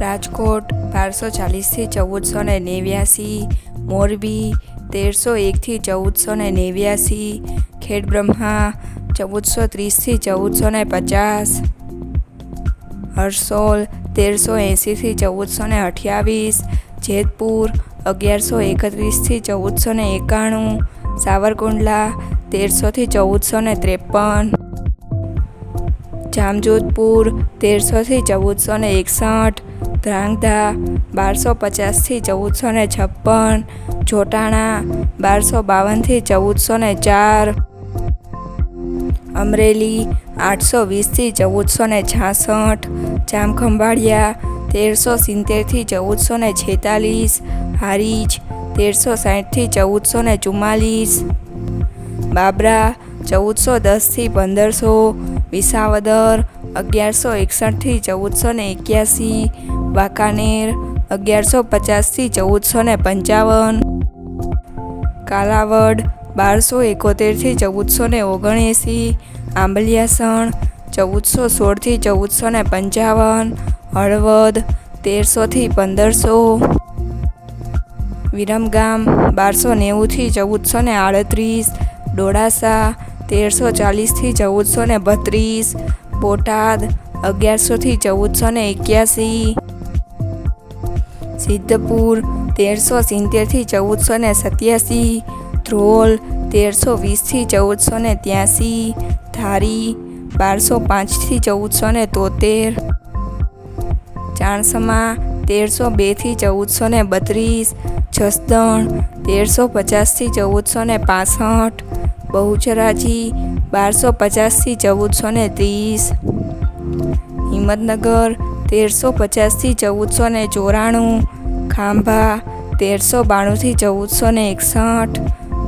રાજકોટ બારસો ચાલીસથી ચૌદસો ને નેવ્યાસી, મોરબી તેરસો એકથી ચૌદસો ને નેવ્યાસી, ખેડબ્રહ્મા ચૌદસો ત્રીસથી ચૌદસો ને પચાસ, હરસોલ તેરસો એંસીથી ચૌદસો ને અઠ્યાવીસ, જેતપુર અગિયારસો એકત્રીસથી ચૌદસો ને એકાણું, સાવરકુંડલા તેરસોથી ચૌદસો ને ત્રેપન, જામજોધપુર તેરસોથી ચૌદસો ને એકસઠ ધ્રાંગધા, બારસો પચાસથી ચૌદસો ને છપ્પન જોટાણા બારસો બાવનથી ચૌદસો ને ચાર, અમરેલી, આઠસો વીસથી ચૌદસો ને છાસઠ, જામખંભાળિયા, તેરસો સિત્તેરથી ચૌદસો ને છેતાલીસ, હારીજ, તેરસો સાઠથી ચૌદસો ને ચુમ્માલીસ, બાબરા, ચૌદસો દસથી પંદરસો, વિસાવદર, અગિયારસો એકસઠથી ચૌદસો ને એક્યાસી વાંકાનેર અગિયારસો પચાસથી ચૌદસો ને પંચાવન. કાલાવડ, બારસો એકોતેરથી ચૌદસો ને ઓગણએંસી. આંબલિયાસણ, ચૌદસો સોળથી ચૌદસો ને પંચાવન. હળવદ તેરસોથી પંદરસો. વિરમગામ, બારસો નેવુંથી ચૌદસો ને આડત્રીસ. ડોળાસા, તેરસો ચાલીસથી ચૌદસો ને બત્રીસ. બોટાદ અગિયારસોથી ચૌદસો ને એક્યાસી. સિદ્ધપુર તેરસો સિત્તેરથી ચૌદસો ને સત્યાસી, ધ્રોલ તેરસો વીસથી ચૌદસો ને ત્યાસી, ધારી બારસો પાંચથી ચૌદસો ને તોતેર, ચાણસમા તેરસો બેથી ચૌદસો ને બત્રીસ, જસદણ તેરસો પચાસથી ચૌદસો ને પાસઠ, બહુચરાજી બારસો પચાસથી ચૌદસો ને ત્રીસ, હિંમતનગર તેરસો પચાસથી ચૌદસો ને ચોરાણું, ખાંભા તેરસો બાણુંથી ચૌદસો ને એકસઠ,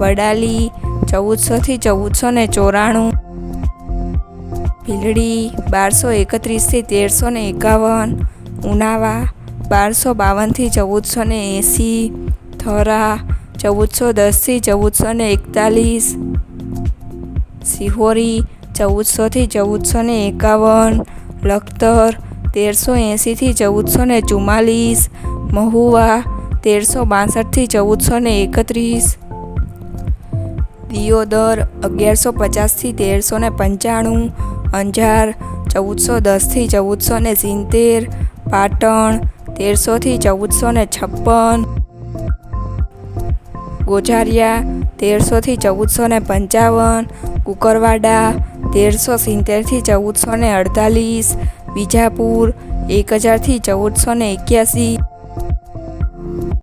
વડાલી ચૌદસોથી ચૌદસો ને ચોરાણું, ભીલડી બારસો એકત્રીસથી તેરસો ને એકાવન, ઉનાવા બારસો બાવનથી ચૌદસો ને એંસી, થરા ચૌદસો દસથી ચૌદસો ને એકતાલીસ, સિહોરી ચૌદસોથી ચૌદસો ને એકાવન, લખતર તેરસો એંસીથી ચૌદસો ને ચુમ્માલીસ મહુવા તેરસો બાસઠથી ચૌદસો ને એકત્રીસ, દિયોદર અગિયારસો પચાસથી તેરસો ને પંચાણું, અંજાર ચૌદસો દસથી ચૌદસો ને સિત્તેર, પાટણ તેરસોથી ચૌદસો ને છપ્પન ગોઝારિયા તેરસોથી ચૌદસો ને પંચાવન, કુકરવાડા તેરસો સિત્તેરથી ચૌદસો ને અડતાલીસ વિજાપુર એક હજારથી ચૌદસો ને એક્યાસી.